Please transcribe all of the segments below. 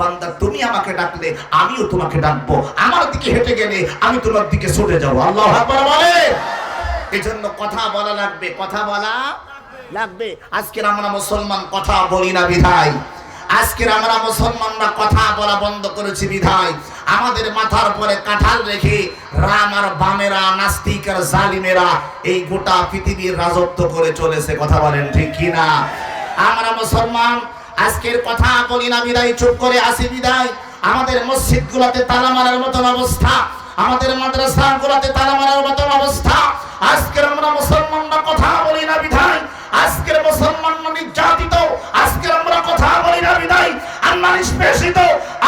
বান্দা, তুমি আমাকে ডাকলে, আমিও তোমাকে ডাকবো। আমার দিকে হেঁটে গেলে আমি তোমার দিকে ছুটে যাব। আল্লাহ আকবার বলে। এই জন্য কথা বলা লাগবে, কথা বলা লাগবে। আজকের আমরা মুসলমান কথা বলি না বিধায়। আজকের আমরা মুসলমানরা কথা বলা বন্ধ করেছি বিধায়। আমাদের মাথার পরে কাঁঠাল রেখে রাম আর বামেরা, নাস্তিক আর জালিমেরা এই গোটা পৃথিবীর রাজত্ব করে চলেছে। কথা বলেন ঠিক কি না আমরা মুসলমান আজকের কথা বলি না, বিদায়, চুপ করে আসি, বিদায়। আমাদের মসজিদ গুলাতে তালা মারার মতন অবস্থা, আমাদের মাদ্রাসা গুলাতে তালা মারার মতন অবস্থা। আজকের আমরা মুসলমানরা কথা বলি না বিধায় আজকের মুসলমানরা নির্যাতিত, আজকের আমরা কথা বলি না, বিদায়। আমরা নিষ্পেষিত,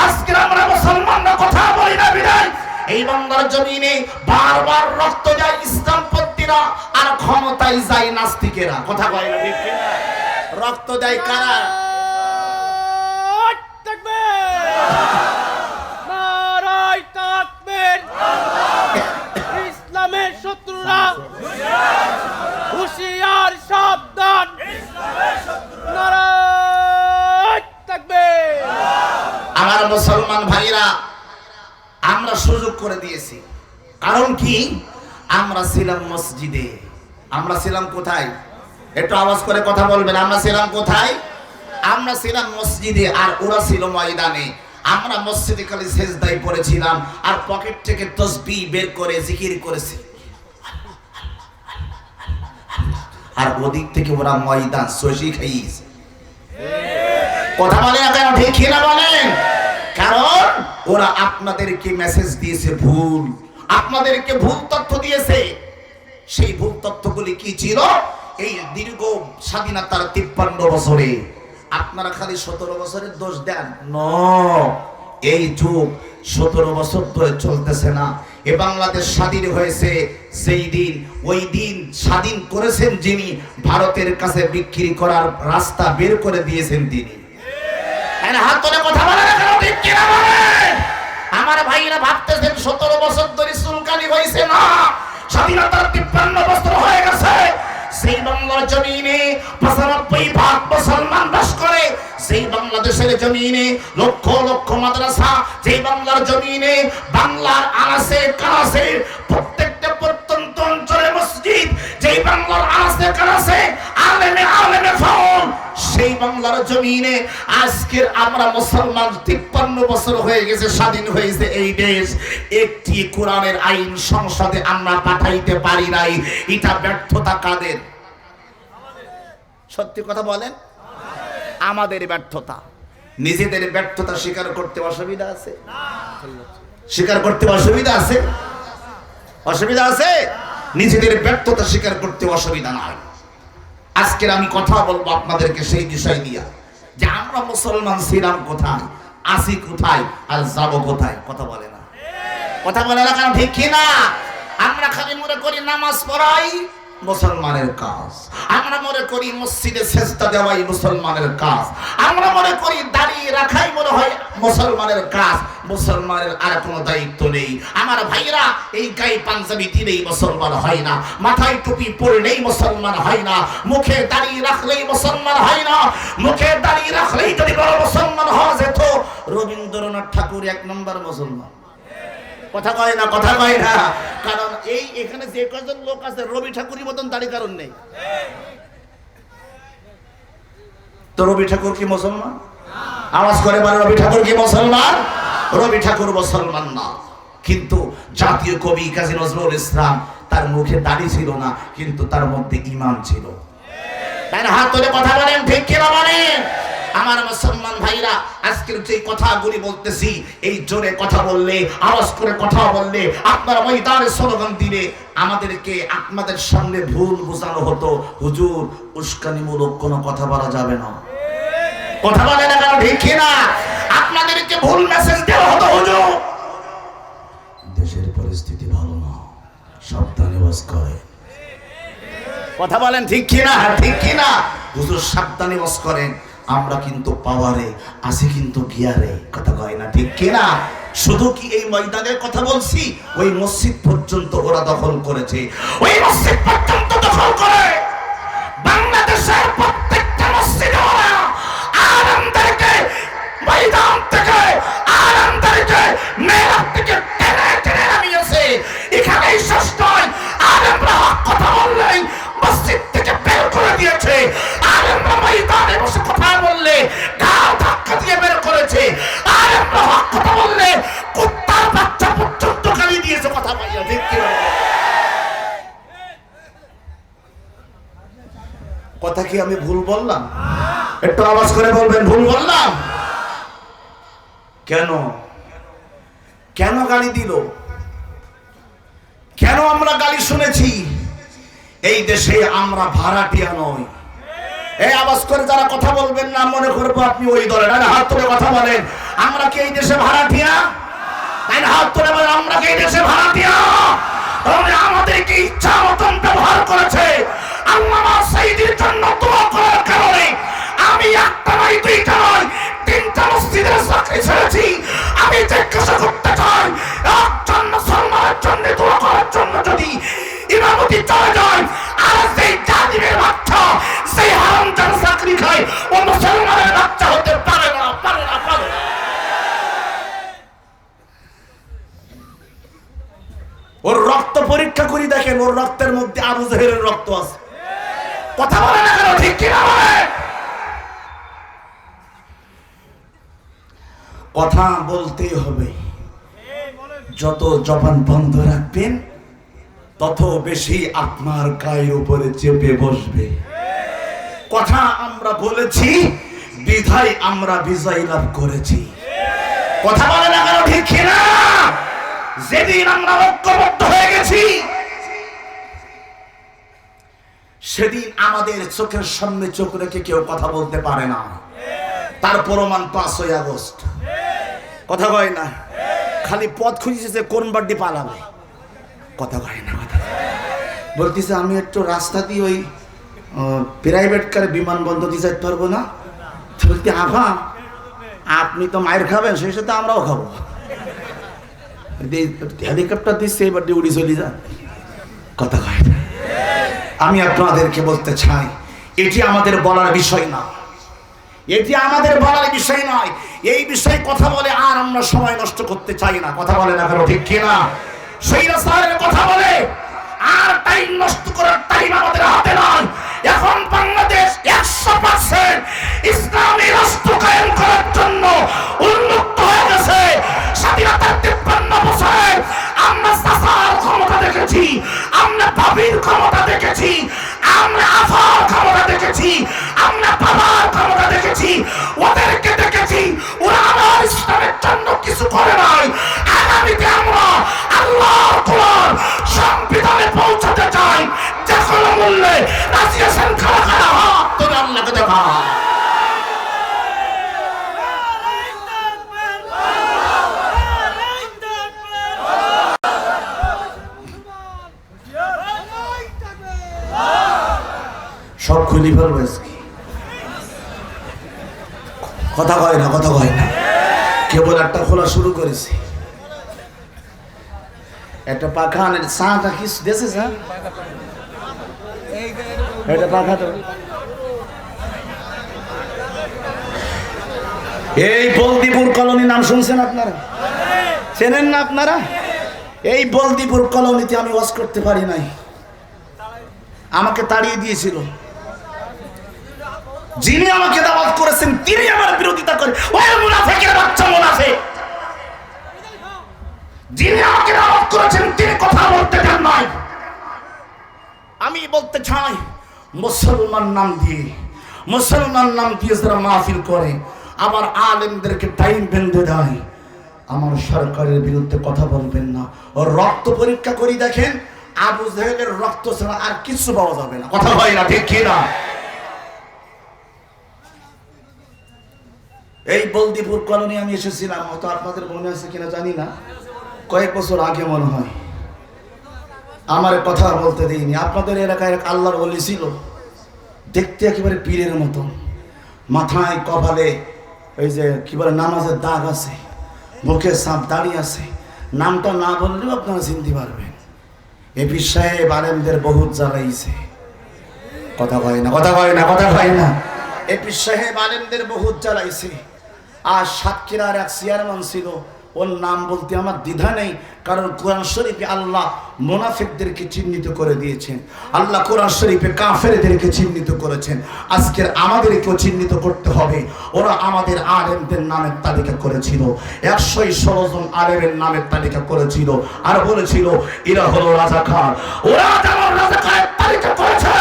আজকের আমরা মুসলমানরা কথা বলি না, বিদায়। এই বাংলার জমিনে বারবার রক্ত যায় ইসলামপন্থীরা, আর ক্ষমতায় যায় নাস্তিকেরা। কথা কয় না ঠিক? রক্ত দেয় কারা? ইসলামের শত্রুরা হুশিয়ার সাবধান। আমার মুসলমান ভাইরা, আমরা সুযোগ করে দিয়েছি। কারণ কি? আমরা ছিলাম মসজিদে। আমরা ছিলাম কোথায়? একটু আওয়াজ করে কথা বলবেন, আমরা ছিলাম কোথায়? আমরা ছিলাম মসজিদে আর ওরা ছিল ময়দানে। আমরা মসজিদে খালি সেজদাই পড়েছিলাম আর পকেট থেকে তসবি বের করে জিকির করেছি। আর ওদিক থেকে ওরা ময়দান, সজি খাইয়েছে কথা বলে ঠিক না বলেন? কারণ ওরা আপনাদেরকে মেসেজ দিয়েছে ভুল। আপনাদেরকে ভুল তথ্য দিয়েছে। সেই ভুল তথ্যগুলি কি ছিল? এই দীর্ঘ স্বাধীনতার তিপ্পান্ন বছরে আপনারা খালি সতেরো বছরের দোষ দেন। ন। এই যুগ সতেরো বছর ধরে চলতেছে না। এ বাংলাদেশ স্বাধীন হয়েছে সেই দিন ওই দিন স্বাধীন করেছেন যিনি ভারতের কাছে বিক্রি করার রাস্তা বের করে দিয়েছেন তিনি। হাত তুলে কথা বলে বলেন? আমার ভাইরা ভাবতেছেন সতেরো বছর ধরে সুলকানি হয়েছে না? স্বাধীনতার তিপ্পান্ন বছর হয়ে গেছে। সেই বাংলার জমিনে পঁচানব্বই ভাগ মুসলমান বাস করে। সেই বাংলাদেশের জমিনে লক্ষ লক্ষ মাদ্রাসা, যেই বাংলার জমিনে বাংলার আনাসে কানাসে প্রত্যেকটা প্রত্যন্ত অঞ্চলে মসজিদ যেই বাংলার আনাসে কানাসে আলেমে আলেমে ফাউল। সেই বাংলার জমিনে আজকের আমরা মুসলমান তিপ্পান্ন বছর হয়ে গেছে, স্বাধীন হয়েছে এই দেশ। একটি কোরআনের আইন সংসদে আমরা পাঠাইতে পারি নাই। এটা ব্যর্থতা কাদের? সত্যি কথা বলেন? আমাদের ব্যর্থতা। নিজেদের ব্যর্থতা স্বীকার করতে অসুবিধা আছে? স্বীকার করতে অসুবিধা আছে? অসুবিধা আছে? নিজেদের ব্যর্থতা স্বীকার করতে অসুবিধা নাই। আজকের আমি কথা বলব আপনাদেরকে সেই বিষয় দিয়া যে আমরা মুসলমান ছিলাম কোথায়? আসি কোথায়? আর যাব কোথায়? কথা বলে না। কথা বলে না কারণ ঠিক না আমরা খালি মনে করি নামাজ পড়াই মুসলমানের কাজ। আমরা মনে করি মসজিদে সেজদা দেওয়াই মুসলমানের কাজ। আমরা মনে করি দাঁড়িয়ে রাখাই মনে হয় মুসলমানের কাজ। মুসলমানের আর কোনো দায়িত্ব নেই। আমার ভাইরা, এই গায়ে পাঞ্জাবি দিলেই মুসলমান হয় না। মাথায় টুপি পরলেই মুসলমান হয় না। মুখে দাঁড়িয়ে রাখলেই মুসলমান হয় না। মুখে দাঁড়িয়ে রাখলেই যদি বড় মুসলমান হওয়া যেত, রবীন্দ্রনাথ ঠাকুর এক নম্বর মুসলমান। কথা কয় না, কথা কয় না। কারণ এই এখানে যে কজন লোক আছে, রবি ঠাকুরের মতন দাড়ি কারণ নেই। তো রবি ঠাকুর কি মুসলমান? আওয়াজ করে বলে, রবি ঠাকুর কি মুসলমান? রবি ঠাকুর মুসলমান না। কিন্তু জাতীয় কবি কাজী নজরুল ইসলাম তার মুখে দাড়ি ছিল না, কিন্তু তার মধ্যে ইমান ছিল। তার হাত তুলে কথা বলেন, ঠিক কিনা বলেন? আমার মুসলমান ভাইরা, আজকের যে কথাগুলি বলতেছি, এই জোরে কথা বললে, আওয়াজ করে কথা বললে, আপনারা ময়দানে স্লোগান দিলে আমাদেরকে আপনাদের সামনে ভুল বোঝানো হতো। হুজুর, উস্কানিমূলক কোনো কথা বলা যাবে না। কথা বলে না কেন? ঠিক না আপনাদেরকে ভুল মেসেজ দেওয়া হতো, হুজুর। দেশের পরিস্থিতি ভালো না। সাবধানে বাস করে। কথা বলেন ঠিক কিনা? ঠিক কিনা? হুজুর, সাবধানে বাস করেন। আমরা কিন্তু পাওয়ারে আছি কিন্তু গিয়ারে কথা কয় না ঠিক কিনা? শুধু কি এই ময়দানের কথা বলছি? ওই মসজিদ পর্যন্ত ওরা দখল করেছে। ওই মসজিদ পর্যন্ত দখল করে। বাংলাদেশের প্রত্যেকটা মসজিদে ওরা আলমদেরকে ময়দান থেকে আরামদারিতে মেয়ের থেকে টেনে টেনে নামিয়েছে। এখানেই শেষ কথা কি আমি ভুল বললাম? একটু আওয়াজ করে বলবেন ভুল বললাম? কেন? কেন গালি দিল? কেন আমরা গালি শুনেছি? এই দেশে আমরা ভাড়াটিয়া নই। এই আওয়াজ করে যারা কথা বলবেন না মনে করব আপনি ওই আরে হাত তুলে কথা বলেন। আমরা কি এই দেশে ভাড়াটিয়া? তাই হাত তুলে বলেন আমরা কি এই দেশে ভাড়াটিয়া? তাহলে আমাদেরকে ইচ্ছা মতন ব্যবহার করেছে? আল্লাহ সাইদির জন্য দোয়া করার কারণে আমি একটা দুইটা নয়, তিনটা মসজিদের চাকরি ছেড়েছি। আমি করতে চাই একজন মুসলমানের জন্য দোয়া করার জন্য যদি ইমামতি চলে যায়, আর সেই জালিমের বাচ্চা সেই হারামজান চাকরি খায়, ও মুসলমানের বাচ্চা হতে পারে না পারে না, পারে ওর রক্ত পরীক্ষা করি দেখেন, ওর রক্তের মধ্যে আবু জাহেলের রক্ত আছে। কথা বলে না কেন? ঠিক কিনা বলে? কথা বলতে হবে। যত জবান বন্ধ রাখবেন, তত বেশি আপনার গায়ের উপরে চেপে বসবে। কথা আমরা বলেছি, বিধায় আমরা বিজয় লাভ করেছি। কথা বলে না কেন? ঠিক কিনা? যেদিন আমরা ঐক্যবদ্ধ হয়ে গেছি সেদিন আমাদের চোখের সামনে চোখ রেখে কেউ কথা বলতে পারে না। তার প্রমাণ পাঁচই আগস্ট। কথা কয় না? খালি পথ খুঁজেছে কোন বাড্ডি পালাবে। কথা কয় না, কথা বলতেছে, আমি একটু রাস্তা দিয়ে ওই প্রাইভেট কারে বিমানবন্দর দিয়ে যেতে পারব না? বলতে আভা আপনি তো মায়ের খাবেন, সেই সাথে আমরাও খাব। হেলিকপ্টার দিচ্ছে, এবার ডিউটি চলে যান কথা কয় না। আমি আপনাদেরকে বলতে চাই, এটি আমাদের বলার বিষয় না। এটি আমাদের বলার বিষয় নয়। এই বিষয়ে কথা বলে আর আমরা সময় নষ্ট করতে চাই না। কথা বলে না কেন? ঠিক কিনা? সেই রাস্তায় কথা বলে, আর টাইম নষ্ট করার টাইম আমাদের হাতে নয় এখন বাংলাদেশ একশো পার্সেন্ট ইসলামী রাষ্ট্র কায়েম করার জন্য উন্মুক্ত হয়ে গেছে। স্বাধীনতার তিপ্পান্ন বছরে আমরা চাষার ক্ষমতা দেখেছি, আমরা ভাবির ক্ষমতা দেখেছি, আমরা আফার ক্ষমতা দেখেছি, আমরা বাবার ক্ষমতা দেখেছি, ওদেরকে দেখেছি, ওরা আমার ইসলামের জন্য কিছু করে নাই। আগামীতে আমরা আল্লাহর কোরআন সংবিধানে পৌঁছাতে চাই, যে কোনো মূল্যে রাজি আছেন খাড়া খাড়া হাত তোর আল্লাহকে দেখা সব খুলি ফেলব কথা কয় না, কথা কয় না। কেবল একটা খোলা শুরু করেছি। একটা পাখা আনে চাটা কি দেশে চা? এটা পাখা তো। এই বলদিপুর কলোনি নাম শুনছেন আপনারা? চেনেন না আপনারা? এই বলদিপুর কলোনিতে আমি ওয়াজ করতে পারি নাই। আমাকে তাড়িয়ে দিয়েছিল। যিনি আমাকে দাওয়াত করেছেন, তিনি আমার বিরোধিতা করে। ওই মুনাফেকের বাচ্চা মুনাফে যিনি আমাকে দাওয়াত করেছেন, তিনি কথা বলতে চান নাই। আমি বলতে চাই, মুসলমান নাম দিয়ে, মুসলমান নাম দিয়ে যারা মাহফিল করে আবার আলেমদেরকে টাইম বেঁধে দেয়। আমার সরকারের বিরুদ্ধে কথা বলবেন না। ও রক্ত পরীক্ষা করি দেখেন, আবু জাহেলের রক্ত ছাড়া আর কিছু পাওয়া যাবে না। কথা হয় না, ঠিক কি এই বলদিপুর কলোনি আমি এসেছিলাম, হয়তো আপনাদের মনে আছে কিনা জানি না। কয়েক বছর আগে মনে হয়। আমার কথা বলতে দিইনি। আপনাদের এলাকায় এক আল্লাহর বলি ছিল। দেখতে একেবারে পীরের মতো মাথায় কপালে ওই যে কি বলে, নামাজের দাগ আছে মুখে সাপ দাঁড়িয়ে আছে। নামটা না বললেও আপনারা চিনতে পারবেন। এপি সাহেব আলেমদের বহুত জ্বালাইছে। কথা কয় না, কথা কয় না, কথা কয় না। এপি সাহেব আলেমদের বহুত জ্বালাইছে। আর সাতক্ষীরার এক চেয়ারম্যান ছিল। ওর নাম বলতে আমার দ্বিধা নেই, কারণ কোরআন শরীফে আল্লাহ মোনাফিকদেরকে চিহ্নিত করে দিয়েছেন। আল্লাহ কোরআন শরীফে কাফেরদেরকে চিহ্নিত করেছেন। আজকের আমাদেরকেও চিহ্নিত করতে হবে। ওরা আমাদের আলেমদের নামের তালিকা করেছিল। একশোই ষোলো জন আলেমের নামের তালিকা করেছিল আর বলেছিল, এরা হলো রাজাকার। ওরা যেমন রাজাকারের তালিকা করেছে,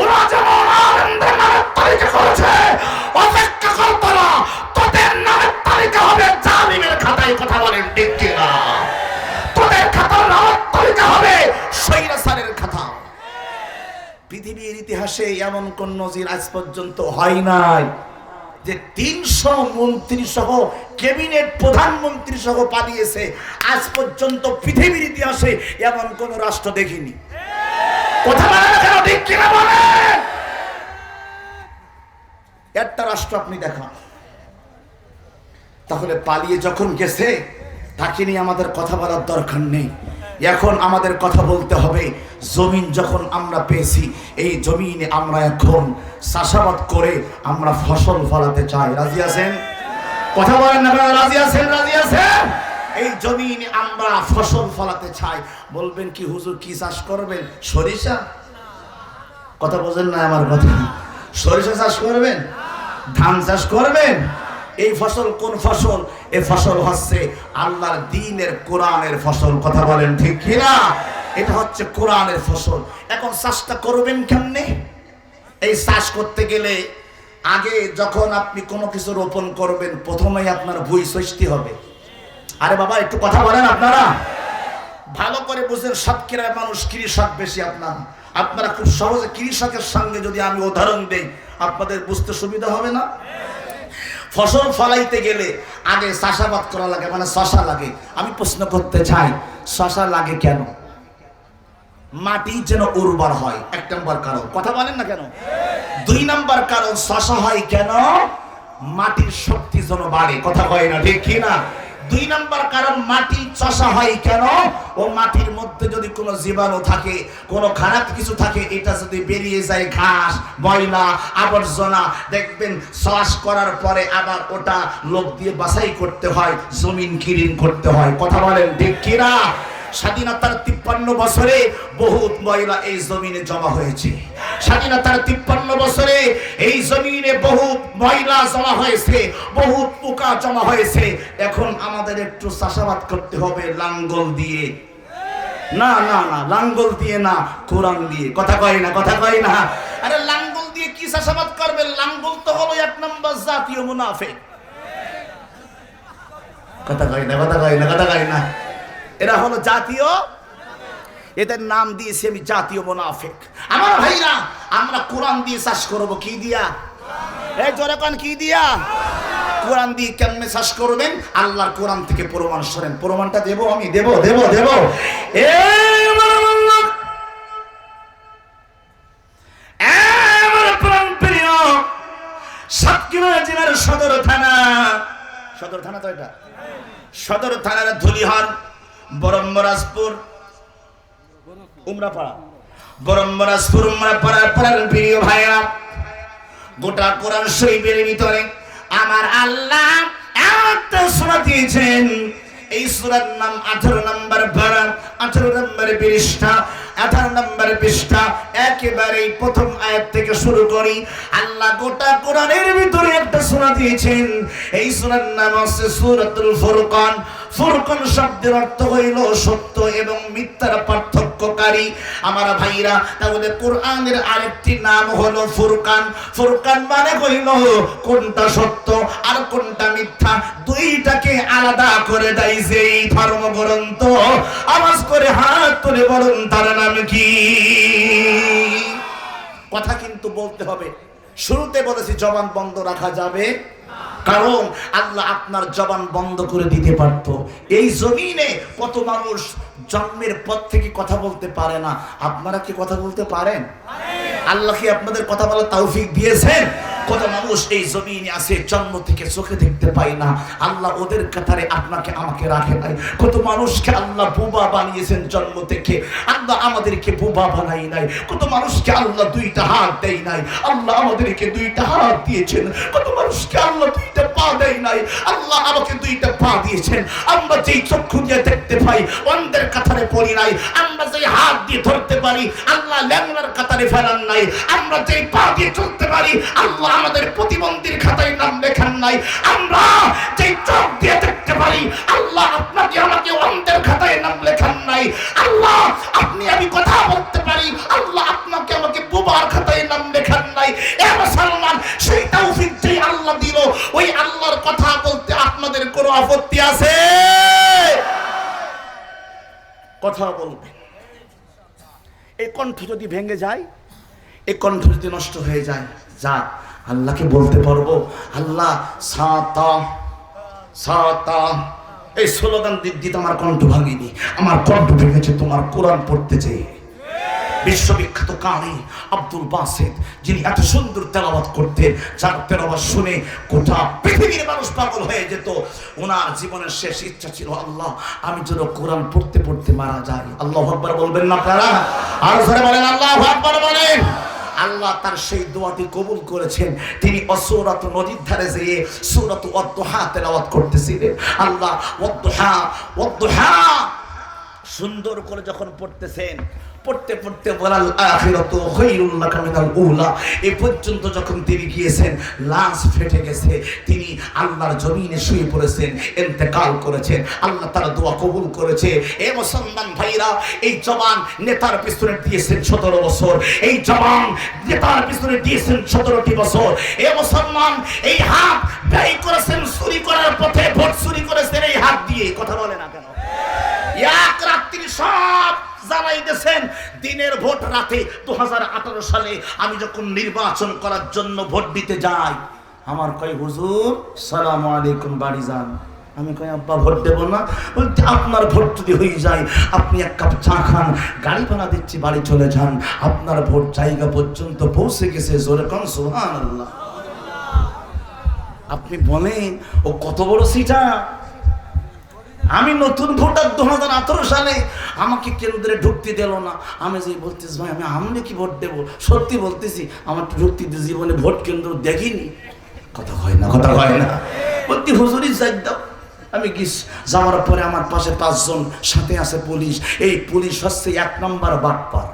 ওরা যেমন আলেমদের নামের তালিকা করেছে জালিমের কথা বলেন কিনা? তোদের তালিকা হবে সৈরাসারের খাতা। পৃথিবীর ইতিহাসে এমন কোন নজির আজ পর্যন্ত হয় নাই যে তিনশো মন্ত্রী সহ, ক্যাবিনেট প্রধানমন্ত্রী সহ পালিয়েছে। আজ পর্যন্ত পৃথিবীর ইতিহাসে এমন কোন রাষ্ট্র দেখিনি। একটা রাষ্ট্র আপনি দেখান। তাহলে পালিয়ে যখন গেছে, তাকে নিয়ে আমাদের কথা বলার দরকার নেই। এখন আমাদের কথা বলতে হবে, জমিন যখন আমরা পেয়েছি, এই জমিনে আমরা এখন চাষাবাদ করে আমরা ফসল ফলাতে চাই। রাজি আছেন? কথা বলেন রাজি আছেন? রাজি আছেন? এই জমিনে আমরা ফসল ফলাতে চাই। বলবেন কি, হুজুর কি চাষ করবেন? সরিষা? কথা বোঝেন না আমার কথা। সরিষা চাষ করবেন? ধান চাষ করবেন? এই ফসল কোন ফসল? এই ফসল হচ্ছে আল্লাহর দিনের কোরআনের ফসল। কথা বলেন ঠিক কিনা? এটা হচ্ছে কোরআনের ফসল। এখন চাষটা করবেন কেমনে? এই চাষ করতে গেলে আগে যখন আপনি কোনো কিছু রোপণ করবেন, প্রথমেই আপনার ভুই সৃষ্টি হবে। আরে বাবা, একটু কথা বলেন আপনারা। ভালো করে বুঝেন সাতক্ষীরার মানুষ কৃষক বেশি আপনার। আপনারা খুব সহজে কৃষকের সঙ্গে যদি আমি উদাহরণ দেই, আপনাদের বুঝতে সুবিধা হবে না? ফসল ফলাইতে গেলে আগে চাষাবাদ করা লাগে মানে শশা লাগে। আমি প্রশ্ন করতে চাই, শশা লাগে কেন? মাটি যেন উর্বর হয়, এক নম্বর কারণ। কথা বলেন না কেন? দুই নম্বর কারণ, শশা হয় কেন? মাটির শক্তি যেন বাড়ে। কথা কয় না ঠিক কি না দুই নম্বর কারণ মাটি চষা হয় কেন? ও মাটির মধ্যে যদি কোনো জীবাণু থাকে, কোনো খারাপ কিছু থাকে, এটা যদি বেরিয়ে যায় ঘাস, ময়লা, আবর্জনা, দেখবেন চাষ করার পরে আবার ওটা লোক দিয়ে বাছাই করতে হয়, জমিন কিরিন করতে হয়। কথা বলেন ঠিক কিনা? স্বাধীনতার তিপ্পান্ন বছরে বহুত ময়লা এই জমিনে জমা হয়েছে। স্বাধীনতার তিপ্পান্ন বছরে এই জমিনে বহুত ময়লা জমা হয়েছে, বহুত পোকা জমা হয়েছে। এখন আমাদের একটু চাষাবাদ করতে হবে, লাঙ্গল দিয়ে। না না না, লাঙ্গল দিয়ে না কোরআন দিয়ে। কথা কয় না, কথা কয় না। আরে লাঙ্গল দিয়ে কি চাষাবাদ করবে লাঙ্গল তো হলো এক নম্বর জাতীয় মুনাফে। কথা কয় না, কথা কয় না, কথা কয় না। এরা হলো জাতীয়। এদের নাম দিয়েছি আমি জাতীয় মোনাফেক। আমার ভাইরা, আমরা কোরআন দিয়ে চাষ করব, কি দিয়া? এই জোরে কোন, কি দিয়া? কোরআন দিয়ে কেমনে চাষ করবেন? আল্লাহর কোরআন থেকে প্রমাণ শোনেন প্রমাণটা দেব আমি, দেব দেব দেব। সদর থানা। সদর থানা তো এটা? সদর থানার ধুলিহান বরম্বরাজপুর। উমরাপাড়া। বরম্বরাজপুর উমরাপাড়ার পাড়ার প্রিয় ভাইরা গোটা কোরআন শরীফের ভিতরে আমার আল্লাহ একটা সুরা দিয়েছেন। এই সুরার নাম 18 নম্বর পারা 18 নম্বর পৃষ্ঠা 18 নম্বর পৃষ্ঠা একেবারে প্রথম আয়াত থেকে শুরু করি। আল্লাহ গোটা কোরআনের ভিতরে একটা সূরা দিয়েছেন। এই সূরার নাম হচ্ছে সূরাতুল ফুরকান। ফুরকান শব্দের অর্থ হইল সত্য এবং মিথ্যার পার্থক্যকারী। আমার ভাইরা, তাহলে কোরআনের আরেকটি নাম হলো ফুরকান। ফুরকান মানে হইল কোনটা সত্য আর কোনটা মিথ্যা। দুইটাকে আলাদা করে দেয় যে এই ধর্মগ্রন্থ। আওয়াজ করে হাত তুলে বলুন, তার নাম কি? কথা কিন্তু বলতে হবে। শুরুতে বলেছি, জবান বন্ধ রাখা যাবে। কারণ আল্লাহ আপনার জবান বন্ধ করে দিতে পারত। এই জমিনে কত মানুষ জন্মের পর থেকে কথা বলতে পারে না। আপনারা কি কথা বলতে পারেন? আল্লাহ কি আপনাদের কথা বলার তৌফিক দিয়েছেন? কত মানুষ এই জমিনে আছে, জন্ম থেকে চোখে দেখতে পায় না। আল্লাহ ওদের কাতারে আপনাকে, আমাকে রাখে নাই। কত মানুষকে আল্লাহ বুবা বানিয়েছেন জন্ম থেকে। আল্লাহ আমাদেরকে বুবা বানাই নাই। কত মানুষকে আল্লাহ দুইটা হাত দেয় নাই। আল্লাহ আমাদেরকে দুইটা হাত দিয়েছেন। কত মানুষকে আল্লাহ দুইটা পা দেয় নাই। আল্লাহ আমাকে দুইটা পা দিয়েছেন। আমরা যেই চক্ষু দিয়ে দেখতে পাই, অন্ধের কাতারে পড়ি নাই। আমরা যেই হাত দিয়ে ধরতে পারি, আল্লাহ ল্যাংলার কাতারে ফেলান নাই। আমরা যেই পা দিয়ে চলতে পারি, আল্লাহ আমাদের প্রতিবন্ধীর খাতায় নাম লেখান নাই। আমরা যেই চোখ দিয়ে দেখতে পারি, আল্লাহ আপনাকে আমাকে অন্ধের খাতায় নাম লেখান নাই। আল্লাহ, আপনি আমি কথা বলতে পারি, আল্লাহ আপনাকে আমাকে বোবার খাতায় নাম লেখান নাই। এ মুসলমান, সেই তৌফিক যেই আল্লাহ দিল, ওই আল্লাহর কথা বলতে আপনাদের কোনো আপত্তি আছে? কথা বলবেন এই কণ্ঠ যদি ভেঙে যায়, এই কণ্ঠ যদি নষ্ট হয়ে যায় যা আল্লাহকে বলতে পারব, আল্লাহ এই স্লোগান দিতে আমার কণ্ঠ ভাঙিনি, আমার কণ্ঠ ভেঙেছে, তোমার কোরআন পড়তে চেয়ে বিশ্ববিখ্যাত কারি আব্দুল বাসেদ, যিনি এত সুন্দর তেলাবাদ করতেন, যার তেলাওয়াত শুনে গোটা পৃথিবীর মানুষ পাগল হয়ে যেত। ওনার জীবনের শেষ ইচ্ছা ছিল, আল্লাহ, আমি যেন কোরআন পড়তে পড়তে মারা যাই। আল্লাহ আকবার বলবেন না আপনারা? আর ধরে বলেন, আল্লাহ আকবার বলেন। আল্লাহ তার সেই দোয়াটি কবুল করেছেন। তিনি অসুরাত নদীর ধারে যেয়ে সুরত অদ্দোহা তেলাওয়াত করতেছিলেন। আল্লাহ, অদ্দোহা অদ্দোহা! সুন্দর করে যখন পড়তেছেন, পড়তে পড়তে বলাল আখিরাতু খায়রুল লাকা উলা। এই পর্যন্ত যখন তিনি গিয়েছেন, লাশ ফেটে গেছে। তিনি আল্লাহর জমিনে শুয়ে পড়েছেন, ইন্তেকাল করেছেন। আল্লাহ তার দোয়া কবুল করেছে। এ মুসলমান ভাইরা, এই জবান নেতার পিছনে দিয়েছেন 17 বছর। এই জবান নেতার পিছনে দিয়েছেন 17টি বছর। এ মুসলমান, এই হাত ব্যয় করেছেন, চুরি করার পথে ভোট চুরি করেছেন, এই হাত দিয়ে কথা বলে না কেন? এক রাত্রি সব জ্বালাই দিয়েছেন, দিনের ভোট রাতে দু সালে আমি যখন নির্বাচন করার জন্য ভোট দিতে যাই, আমার কয়, হুজুর, সালাম আলাইকুম, বাড়ি যান। আমি কই, আব্বা, ভোট দেব না। বলতে, আপনার ভোট যদি হয়ে যায়, আপনি এক কাপ চা খান, গাড়ি ভাড়া দিচ্ছি, বাড়ি চলে যান। আপনার ভোট জায়গা পর্যন্ত পৌঁছে গেছে জোরে কন, সুবহানাল্লাহ। আপনি বলেন, ও কত বড় সিটা? আমি নতুন ভোটার দু হাজার আঠারো সালে। আমাকে কেন্দ্রে ঢুকতে দিল না। আমি যে বলতেছি, ভাই, আমি আমলে কি ভোট দেবো? সত্যি বলতেছি, আমার ঢুকতে দিয়ে জীবনে ভোট কেন্দ্র দেখিনি। কথা হয় না, কথা হয় না। বলতে, হুজুরি যাই দাও। আমি গিস যাওয়ার পরে আমার পাশে পাঁচজন, সাথে আছে পুলিশ। এই পুলিশ হচ্ছে এক নম্বর বাটপার।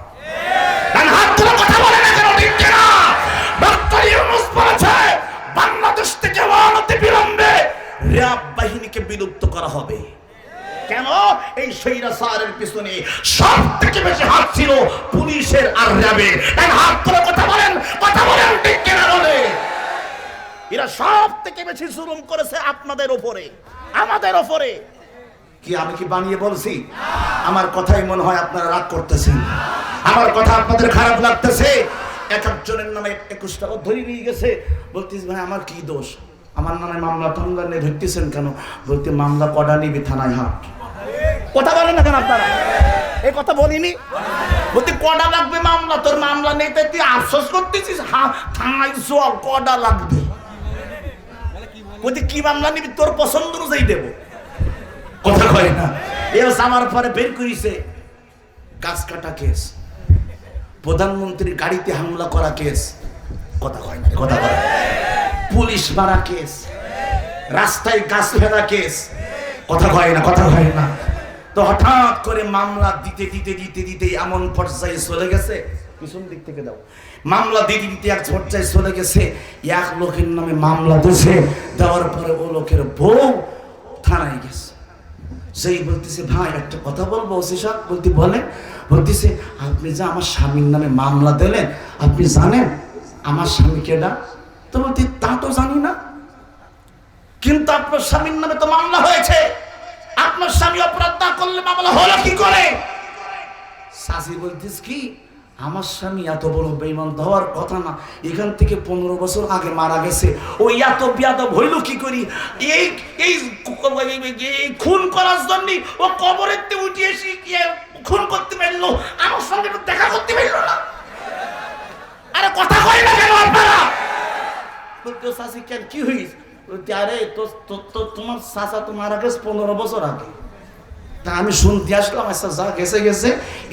বাংলাদেশ থেকে বিলম্বে র্যাব বাহিনীকে বিলুপ্ত করা হবে। কেন? এই সৈরাসারের পিছনে সব থেকে বেশি হাত ছিল পুলিশের আর র্যাবের তাই হাত করে কথা বলেন কথা বলেন ঠিক কিনা বলে? এরা সব থেকে বেশি জুলুম করেছে আপনাদের উপরে, আমাদের উপরে। কি আমি কি বানিয়ে বলছি? আমার কথাই মনে হয় আপনারা রাগ করতেছেন। আমার কথা আপনাদের খারাপ লাগতেছে। এক একজনের নামে একুশ টাকা ধরে নিয়ে গেছে। বলতিস ভাই, আমার কি দোষ? আমার নামে মামলা টামলা নিয়ে ধরতেছেন কেন? বলতে, মামলা কটা নিবি থানায় হাট? কথা বলেন না কেন আপনারা? এই কথা বলিনি? বলতে কটা লাগবে মামলা? তোর মামলা নেই তাই তুই আফসোস করতেছিস? থানায় চল কটা লাগবে? বলতে কি মামলা নিবি? তোর পছন্দ অনুযায়ী দেবো। কথা কয় না। এ আমার পরে বের করিছে। গাছ কাটা কেস। প্রধানমন্ত্রীর গাড়িতে হামলা করা কেস। কথা কয় না কথা কয় পুলিশ মারা কেস। রাস্তায় গাছ ফেলা কেস। কথা কয় না, কথা কয় না। তো হঠাৎ করে মামলা দিতে দিতে দিতে দিতে এমন পর্যায়ে চলে গেছে। পিছন দিক থেকে দাও। মামলা দিতে দিতে এক পর্যায়ে চলে গেছে। এক লোকের নামে মামলা দিয়েছে। দেওয়ার পরে ও লোকের বউ থানায় গেছে। সেই বলতেছে ভাই একটা কথা বলব ওসি সাহেব? বলতে বলেন বলতেছে আপনি যে আমার স্বামীর নামে মামলা দিলেন আপনি জানেন আমার স্বামী কেডা? তো বলতে তা তো জানি না। কিন্তু আপনার স্বামীর নামে তো মামলা হয়েছে। আপনার স্বামী অপরাধ না করলে মামলা হলো কি করে? শাসি বলতিস কি আমার স্বামী এত বড় বেইমান হওয়ার কথা না এখান থেকে পনেরো বছর আগে মারা গেছে। ও এত বিয়াদব হইল কি করি? এই এই এই খুন করার জন্য ও কবরের তে উঠে এসে গিয়ে খুন করতে পারল? আমার সঙ্গে একটু দেখা করতে পারল না। আরে কথা কয় না কেন আপনারা? বলতে শাসি কেন? কি বলতে আরে, তো তোমার চাচা তো মারা গেছে পনেরো বছর আগে। তা আমি শুনতে আসলাম আচ্ছা যা গেছে গেছে।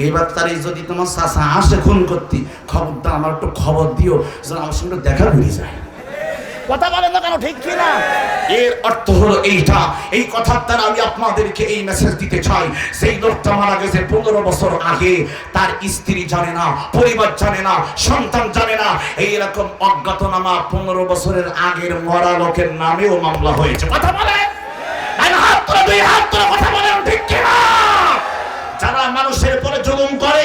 এবার তার যদি তোমার চাচা আসে খুন করতে, খবরটা আমার একটু খবর দিও, যেন আমার সঙ্গে দেখা ঘুরে যায়। কথা বলেন না কেন? ঠিক কিনা? এর অর্থ হলো এইটা। এই কথার দ্বারা আমি আপনাদেরকে এই মেসেজ দিতে চাই। সেই লোকটা মারা গেছে পনেরো বছর আগে। তার স্ত্রী জানে না, পরিবার জানে না, সন্তান জানে না। এইরকম অজ্ঞাতনামা পনেরো বছরের আগের মরা লোকের নামেও মামলা হয়েছে। কথা বলেন। যারা মানুষের উপরে জুলুম করে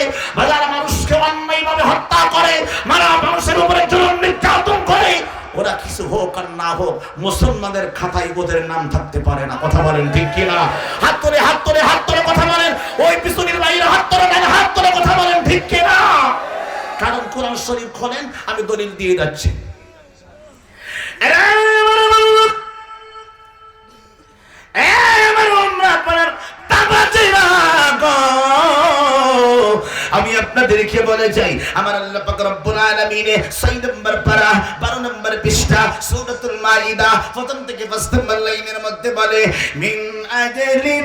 যারা মানুষকে অন্যায়ভাবে হত্যা করে, মারা মানুষের উপরে জুলুম, নির্যাতন ওরা কিছু হোক আর না হোক, মুসলমানদের খাতায় ওদের নাম থাকতে পারে না। কথা বলেন ঠিক কিনা? হাত ধরে হাত ধরে হাত ধরে কথা বলেন। ওই পিছনের বাইরে হাত ধরে না হাত ধরে কথা বলেন ঠিক কিনা? কারণ কোরআন শরীফ খোলেন, আমি দলিল দিয়ে যাচ্ছি। আপনাদেরকে বলে যাই আমার আল্লাহ পাক রব্বুল আলামিনে 6 নম্বর পারা 12 নম্বর পৃষ্ঠা সূরাতুল মাইদা প্রথম থেকে 5 নম্বর লাইনের মধ্যে বলে মিন আজলি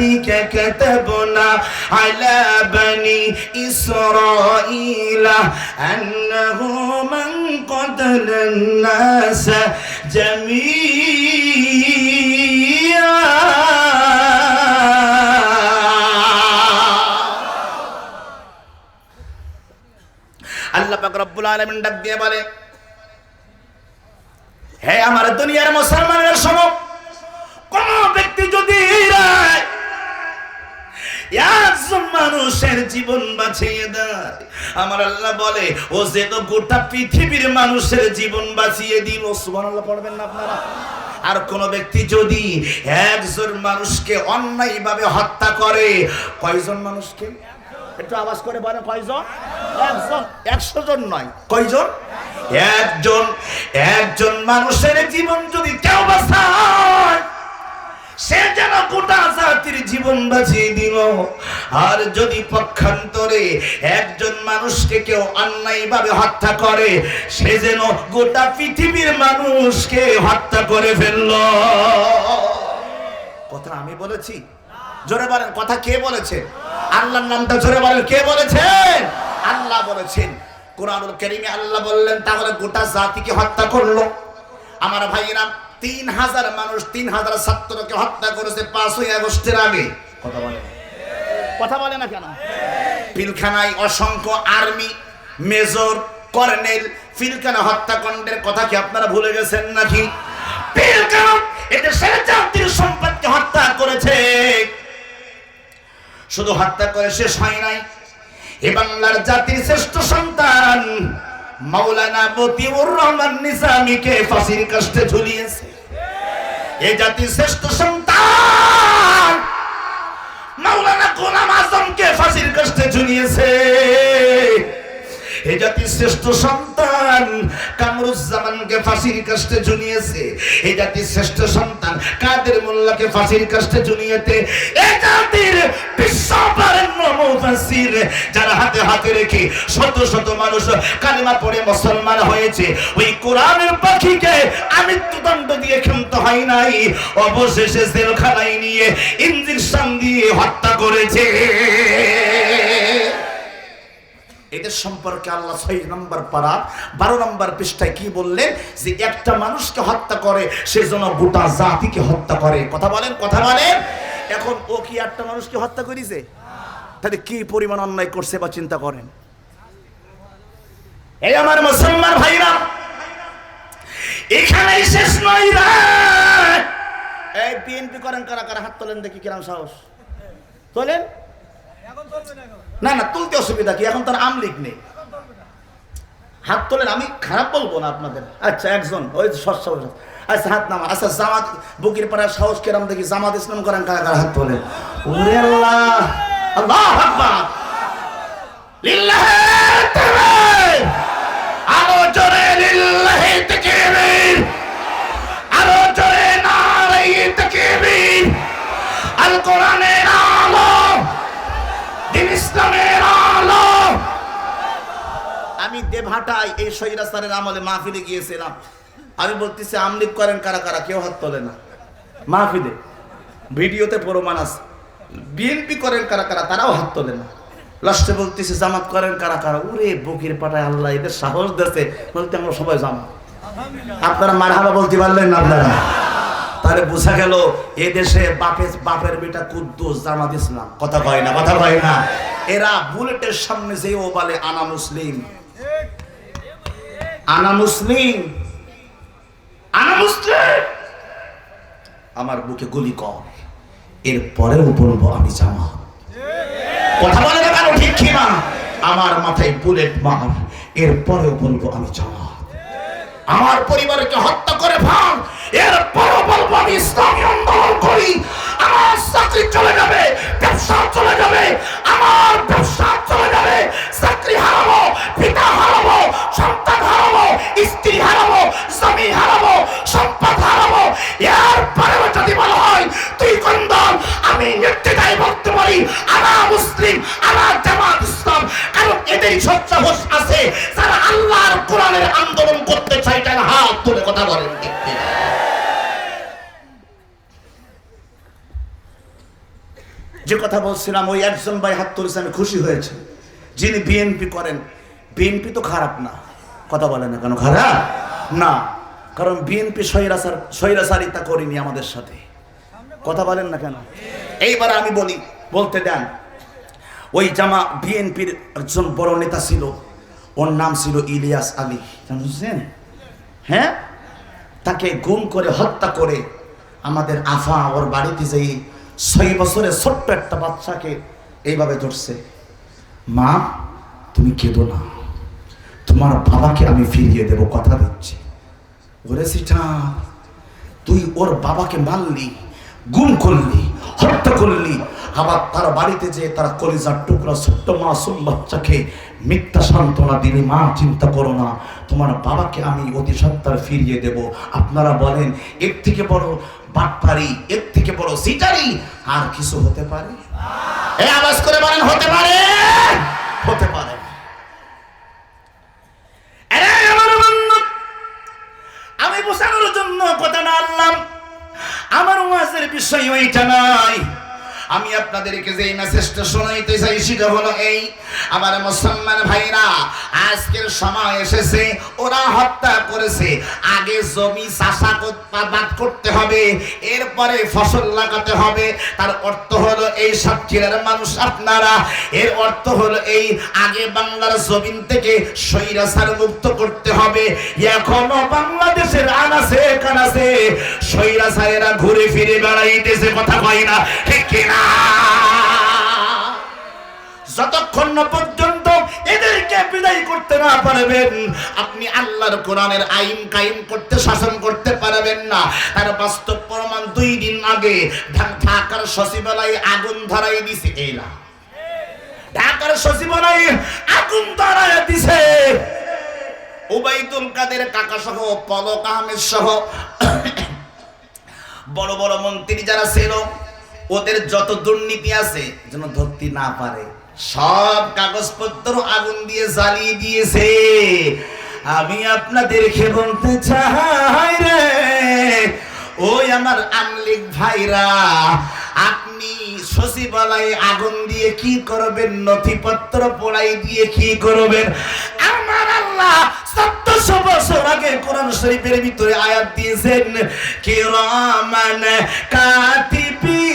ذلك كتبنا على بني إسرائيل أنه من قتل الناس جميعا আল্লাহ পাক রব্বুল দিয়ে বলে, হে আমার দুনিয়ার মুসলমানের সম কোন ব্যক্তি যদি একজন মানুষের জীবন বাঁচিয়ে দেয়, আমার আল্লাহ বলে, ও যে তো গোটা পৃথিবীর মানুষের জীবন বাঁচিয়ে দিল, সুবহানাল্লাহ পড়বেন না আপনারা? আর কোন ব্যক্তি যদি একজন মানুষকে অন্যায়ভাবে হত্যা করে, কয়জন মানুষকে? একটু আওয়াজ করে বলে কয়জন? একজন, একশো জন নয়। কয়জন? একজন একজন মানুষের জীবন যদি কেউ বাঁচায়, সে যেন গোটা জাতির জীবন বাঁচিয়ে দিল। আর যদি পক্ষান্তরে একজন মানুষকে কেউ অন্যায়ভাবে হত্যা করে, সে যেন গোটা পৃথিবীর মানুষকে হত্যা করে ফেলল। কথা আমি বলেছি জোরে বলেন, কথা কে বলেছে আল্লাহর নামটা জোরে বলেন, কে বলেছেন? আল্লাহ বলেছেন। কোরআনুল কারীমে আল্লাহ বললেন, তাহলে গোটা জাতিকে হত্যা করল। আমার ভাইয়েরা, তিন হাজার মানুষ তিন হাজার ছাত্রকে হত্যা করেছে পাঁচই আগস্টের আগে। কথা বলে। কথা বলে না কেন? পিলখানায় অসংখ্য আর্মি, মেজর, কর্নেল পিলখানা হত্যাকাণ্ডের কথা কি আপনারা ভুলে গেছেন নাকি? পিলখানা এদেশের জাতির সম্পদকে হত্যা করেছে। শুধু হত্যা করে শেষ হয় নাই। এ বাংলার জাতির শ্রেষ্ঠ সন্তান মাওলানা মতিউর রহমান নিজামীকে ফাঁসির কষ্টে ঝুলিয়েছে। এ জাতির শ্রেষ্ঠ সন্তান মাওলানা গোলাম আজমকে ফাঁসির কষ্টে ঝুলিয়েছে। এ জাতির শ্রেষ্ঠ সন্তান। কামরুজ্জামানকে ফাঁসির কাষ্টে ঝুলিয়েছে। এ জাতির শ্রেষ্ঠ সন্তান। কাদের মোল্লাকে ফাঁসির কাষ্টে ঝুলিয়েতে এ জাতির মুফাসসির, যারা হাতে হাতে রেখে শত শত মানুষ কালিমা পড়ে মুসলমান হয়েছে। ওই কোরআনের পাখিকে আমৃত্যুদণ্ড দিয়ে ক্ষমত হয় নাই। অবশেষে জেলখানায় নিয়ে ইঞ্জেকশন দিয়ে হত্যা করেছে। এদের সম্পর্কে আল্লাহ ছয় নম্বর পারা, বারো নম্বর পৃষ্ঠায় কি বললেন? যে একটা মানুষকে হত্যা করে, সে যেন গোটা জাতিকে হত্যা করে। কথা বলেন কথা বলেন। এখন ও কি একটা মানুষকে হত্যা করেছে? তাহলে কি পরিমাণ অন্যায় করছে বা চিন্তা করেন? এই আমার মুসলমান ভাইরা, এখানেই শেষ নয় এই বিএনপি করেন কারা কারা হাত তোলেন দেখি কিরাম সাহস। তোলেন? না না না, তুলতে অসুবিধা কি? এখন তার আমলিক নেই। হাত তোলেন, আমি খারাপ বলব না আপনাদের। আচ্ছা একজন, ওই সস্য আচ্ছা হাত নামা আচ্ছা জামাত, বুকির পাড়ার সাহস কেরাম দেখি, জামাত ইসলাম করেন, কারা কারা হাত তোলেন? তাকবীর জোরে দেবহাটায় এই সৈরাস্তারের আমলে মাহফিলে গিয়েছিলাম। আমি বলতেছি, আমলিক করেন কারা কারা, কেউ হাত তোলে না। মাহফিলে। ভিডিওতে প্রমাণ আছে। বিএনপি করেন কারা কারা, তারাও হাত তোলে না। লাস্টে বলতেছে, জামাত করেন কারা কারা। ওরে বকির পাটায় আল্লাহ, এদের সাহস দিয়েছে। বলতে আমরা সবাই জামাত। আপনারা মারহাবা বলতে পারলেন না আপনারা? তাহলে বোঝা গেল, এ দেশে বাপের বাপের বেটা কুদ্দুস, জামাত ইসলাম। কথা কয় না, কথা কয় না। এরা বুলেটের সামনে যে বলে আনা মুসলিম। আনা মুসলিম। আনা মুসলিম। আমার বুকে গুলি কর। এরপরেও বলব আমি জামাত। কথা বলে না কেন? ঠিক কি না? আমার মাথায় বুলেট মার। এরপরেও বলব আমি জামাত। আমার পরিবারকে হত্যা করে ভাঙ এরপরও বলব আমি ইসলামী আন্দোলন করি। আমার চাকরি চলে যাবে ব্যবসা চলে যাবে, আমার ব্যবসা চলে যাবে। চাকরি হারাবো, পিতা হারাবো, সন্তান হারাবো, স্ত্রী হারাবো, স্বামী হারাবো, সম্পদ হারাবো। এরপরেও যদি বলা হয়, তুই কোন দল? আমি নির্দ্বিধায় বলতে পারি আনা মুসলিম আনা জামাত ইসলাম। কারণ এদের সচ্চাবস আছে, যারা আল্লাহর কোরআনের আন্দোলন করতে চাই তারা হাত তুলে কথা বলেন ঠিক যে কথা বলছিলাম, ওই একজন ভাই হাত তুলেছে, আমি খুশি হয়েছে। যিনি বিএনপি করেন বিএনপি তো খারাপ না। কথা বলে না কেন, খারাপ? না। কারণ বিএনপি স্বৈরাচার স্বৈরাচারিতা করিনি আমাদের সাথে। কথা বলেন না কেন? এইবার আমি বলি, বলতে দেন, ওই জামা বিএনপির একজন বড় নেতা ছিল, ওর নাম ছিল ইলিয়াস আলী। জানছেন হ্যাঁ? তাকে গুম করে হত্যা করে আমাদের আফা, ওর বাড়িতে যেই ছয় বছরের ছোট্ট একটা বাচ্চাকে এইভাবে ধরছে। মা, তুমি কেঁদো না। তোমার বাবাকে আমি ফিরিয়ে দেব, কথা দিচ্ছি। ওরে সিটা তুই ওর বাবাকে মারলি, গুম করলি, হত্যা করলি আবার তার বাড়িতে যে তার কলিজার টুকরা ছোট্ট মাসুম বাচ্চাকে মিথ্যা সান্ত্বনা দিলি, মা, চিন্তা করো না, তোমার বাবাকে আমি অতি সত্তার ফিরিয়ে দেব। আপনারা বলেন, এর থেকে বড় বাটপারি, এর থেকে বড় সিটারি আর কিছু হতে পারে? এই আওয়াজ করে বলেন, হতে পারে। হতে পারে। আমি বোঝানোর জন্য কথা না আনলাম। আমার ওয়াজের বিষয় ওইটা নাই আমি আপনাদেরকে যে মেসেজটা শোনাইতে চাই, সেটা হলো এই। আমার মুসলমান ভাইরা, আজকের সময় এসেছে, ওরা হত্যা করেছে। আগে জমি চাষা চাষাবাদ করতে হবে, এরপরে ফসল লাগাতে হবে। তার অর্থ হলো এই সাতক্ষীরার মানুষ আপনারা। এর অর্থ হলো এই, আগে বাংলার জমিন থেকে স্বৈরাচার মুক্ত করতে হবে। এখনও বাংলাদেশের আনাছে কানাছে স্বৈরাচারেরা ঘুরে ফিরে বেড়াইতেছে, কথা কয় না। ঠিক কিনা? যতক্ষণ না পর্যন্ত এদেরকে বিদায় করতে না পারবেন, আপনি আল্লাহর কোরআনের আইন কায়েম করতে, শাসন করতে পারবেন না। তার বাস্তব প্রমাণ দুই দিন আগে ঢাকার সচিবালয়ে আগুন ধরাই দিছে। না। ঢাকার সচিবালয়ে আগুন ধরাই দিছে। ওবাইদুল কাদের কাকা সহ, পলক আহমেদ সহ, বড় বড় মন্ত্রী যারা ছিল ওদের যত দুর্নীতি আছে, যেন ধরতে না পারে। সব কাগজপত্র আগুন দিয়ে জ্বালিয়ে দিয়েছে। আমি আপনাদেরকে বলতে চাই রে, ওই আমার আমলিক ভাইরা, আপনি সচিবালয়ে আগুন দিয়ে কি করবেন, নথিপত্র পোড়াই দিয়ে কি করবেন? আমার আল্লাহ বছর আগে কোরআন শরীফের ভিতরে আয়াত দিয়েছেন, কিরামান কাতিবি